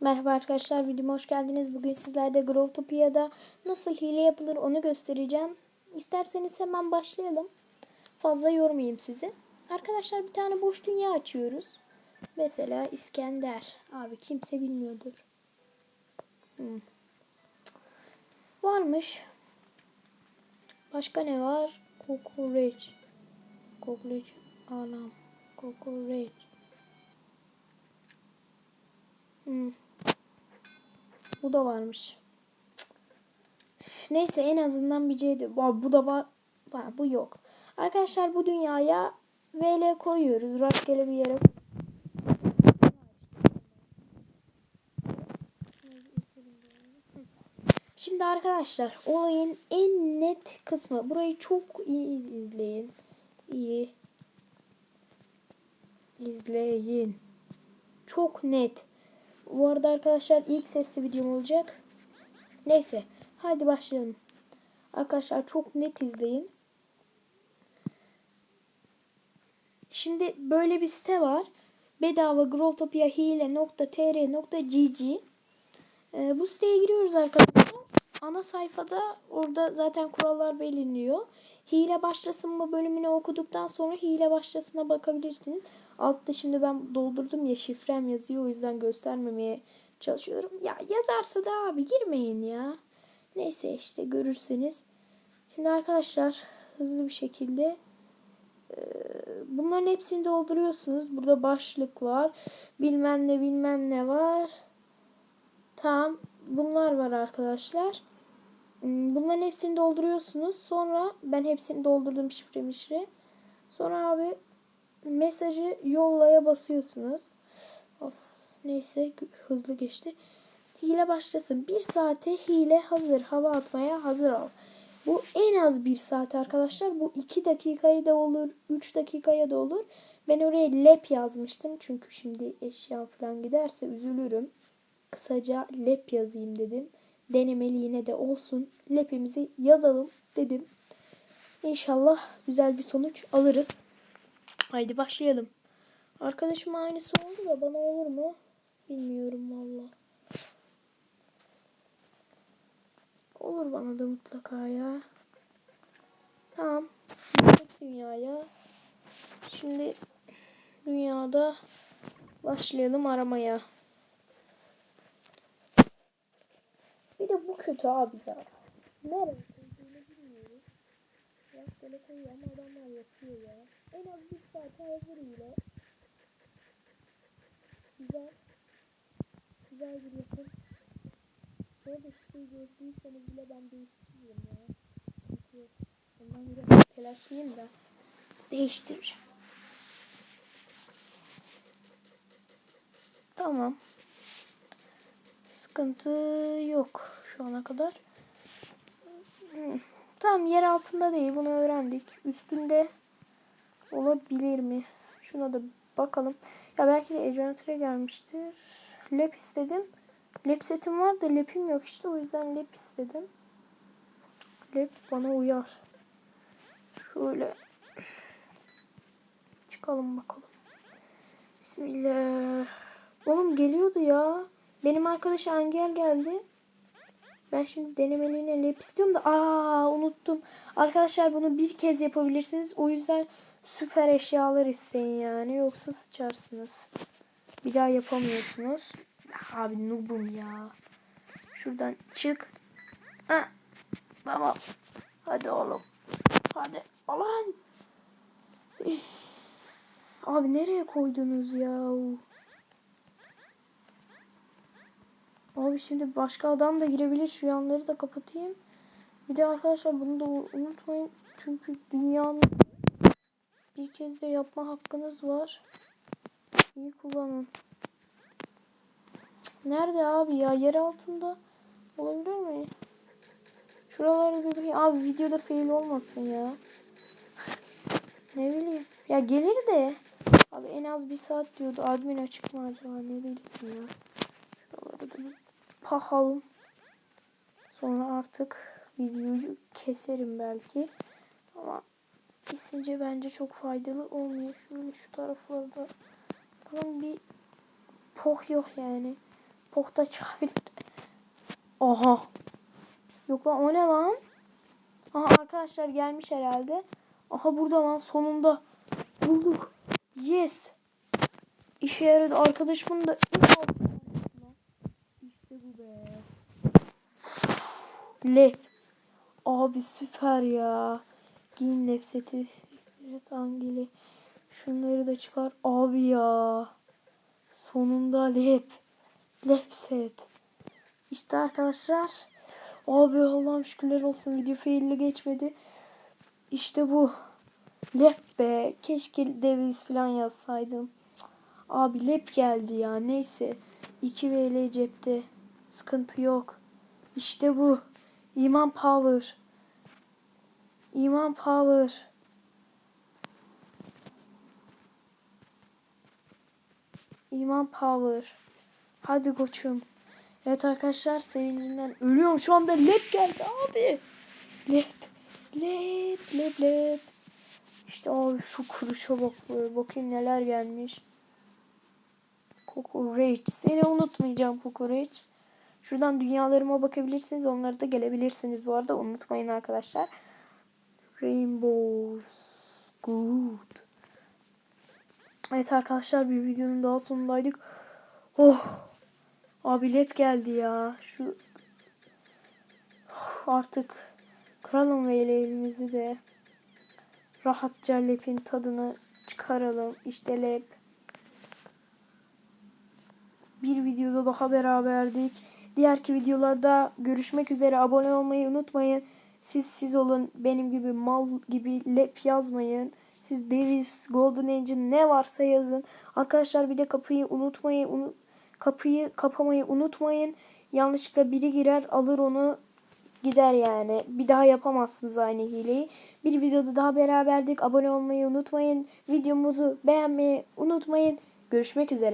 Merhaba arkadaşlar videoma hoş geldiniz. Bugün sizlerle Growtopia'da nasıl hile yapılır onu göstereceğim. İsterseniz hemen başlayalım. Fazla yormayayım sizi. Arkadaşlar bir tane boş dünya açıyoruz. Mesela İskender. Abi kimse bilmiyordur. Hmm. Varmış. Başka ne var? Kokoreç. Kokoreç. Anam. Kokoreç. Hmm. Bu da varmış. Neyse en azından bir C'di. Bu da. Var, bu yok. Arkadaşlar bu dünyaya VL koyuyoruz. Rastgele bir yere. Şimdi arkadaşlar olayın en net kısmı. Burayı çok iyi izleyin. İyi. İzleyin. Çok net. Bu arada arkadaşlar ilk sesli videom olacak. Neyse. Hadi başlayalım. Arkadaşlar çok net izleyin. Şimdi böyle bir site var. Bedava growtopia.hile.tr.gg ee, Bu siteye giriyoruz arkadaşlar. Ana sayfada orada zaten kurallar belirliyor. Hile başlasın mı bölümünü okuduktan sonra hile başlasına bakabilirsiniz. Altta şimdi ben doldurdum ya şifrem yazıyor o yüzden göstermemeye çalışıyorum. Ya yazarsa da abi girmeyin ya. Neyse işte görürseniz. Şimdi arkadaşlar hızlı bir şekilde bunların hepsini dolduruyorsunuz. Burada başlık var. Bilmem ne bilmem ne var. Tamam. Bunlar var arkadaşlar. Hmm, Bunların hepsini dolduruyorsunuz. Sonra ben hepsini doldurdum şifre mişre. Sonra abi mesajı yollaya basıyorsunuz. As, neyse hızlı geçti. Hile başlasın. Bir saate hile hazır. Hava atmaya hazır ol. Bu en az bir saat arkadaşlar. Bu iki dakikaya da olur. Üç dakikaya da olur. Ben oraya lep yazmıştım. Çünkü şimdi eşya falan giderse üzülürüm. Kısaca lep yazayım dedim. Denemeli yine de olsun. Lepimizi yazalım dedim. İnşallah güzel bir sonuç alırız. Haydi başlayalım. Arkadaşım aynısı oldu da bana olur mu? Bilmiyorum valla. Olur bana da mutlaka ya. Tamam. Gittik dünyaya. Şimdi dünyada başlayalım aramaya. Bir de bu kötü abi ya. Nereye koyduğunu bilmiyoruz. Rastgele koyuyor ama adamlar yapıyor ya. En az bir saate hazır ile. Güzel. Güzel bir yapım. Arada şifreyi gördüyseniz bile ben değiştiririm ya. Çünkü ondan biraz telaşlıyım da. Değiştireceğim. Tamam. Sıkıntı yok şu ana kadar. Tamam yer altında değil bunu öğrendik. Üstünde olabilir mi? Şuna da bakalım. Ya belki de Ecranatör'e gelmiştir. Lep istedim. Lep setim var da lepim yok işte o yüzden lep istedim. Lep bana uyar. Şöyle çıkalım bakalım. Bismillah. Oğlum geliyordu ya. Benim arkadaş Angel geldi. Ben şimdi denemeliğine lep istiyorum da aa unuttum. Arkadaşlar bunu bir kez yapabilirsiniz. O yüzden süper eşyalar isteyin yani. Yoksa sıçarsınız. Bir daha yapamıyorsunuz. Abi noobum ya. Şuradan çık. Ha. Tamam. Hadi oğlum. Hadi. Alan. Abi nereye koydunuz ya? Abi şimdi başka adam da girebilir. Şu yanları da kapatayım. Bir de arkadaşlar bunu da unutmayın. Çünkü dünyanın bir kez de yapma hakkınız var. İyi kullanın. Nerede abi ya? Yer altında olabilir mi? Şuraları bir bakayım. Abi videoda fail olmasın ya. Ne bileyim. Ya gelir de. Abi en az bir saat diyordu. Admin açık mı acaba? Ne bileyim ya. Şuraları da bakalım. Sonra artık videoyu keserim belki. Ama kesince bence çok faydalı olmuyor. Şöyle şu taraflarda falan bir poh yok yani. Pohta çıkabilir. Aha. Yok lan o ne lan? Aha arkadaşlar gelmiş herhalde. Aha burada lan sonunda. Bulduk. Yes. İşe yaradı. Arkadaşımın da altına düştü lan. İşte bu be. Lep. Abi süper ya. Giyin lep seti. Evet hangili. Şunları da çıkar. Abi ya. Sonunda lep. Lep set. İşte arkadaşlar. Abi Allah'ım şükürler olsun video failli geçmedi. İşte bu. Lep be. Keşke Devils falan yazsaydım. Abi lep geldi ya. Neyse. 2 VL cepte. Sıkıntı yok. İşte bu. İman Power. İman Power. İman Power. Hadi koçum. Evet arkadaşlar sevincinden ölüyorum. Şu anda lep geldi abi. Lep. Lep. Lep. Lep. İşte abi şu kuruşa bak. Bakayım neler gelmiş. Kokoreç. Seni unutmayacağım Kokoreç. Şuradan dünyalarıma bakabilirsiniz. Onlara da gelebilirsiniz bu arada. Unutmayın arkadaşlar. Rainbows. Good. Evet arkadaşlar bir videonun daha sonundaydık. Oh. Abi lep geldi ya. Şu Oh, artık kıralım ve elimizi de rahatça lepin tadını çıkaralım. İşte lep. Bir videoda daha beraberdik. Diğerki videolarda görüşmek üzere. Abone olmayı unutmayın. Siz siz olun. Benim gibi mal gibi lep yazmayın. Siz Davis, Golden Angel ne varsa yazın. Arkadaşlar bir de kapıyı unutmayın. Unu- kapıyı kapamayı unutmayın. Yanlışlıkla biri girer alır onu gider yani. Bir daha yapamazsınız aynı hileyi. Bir videoda daha beraberdik. Abone olmayı unutmayın. Videomuzu beğenmeyi unutmayın. Görüşmek üzere.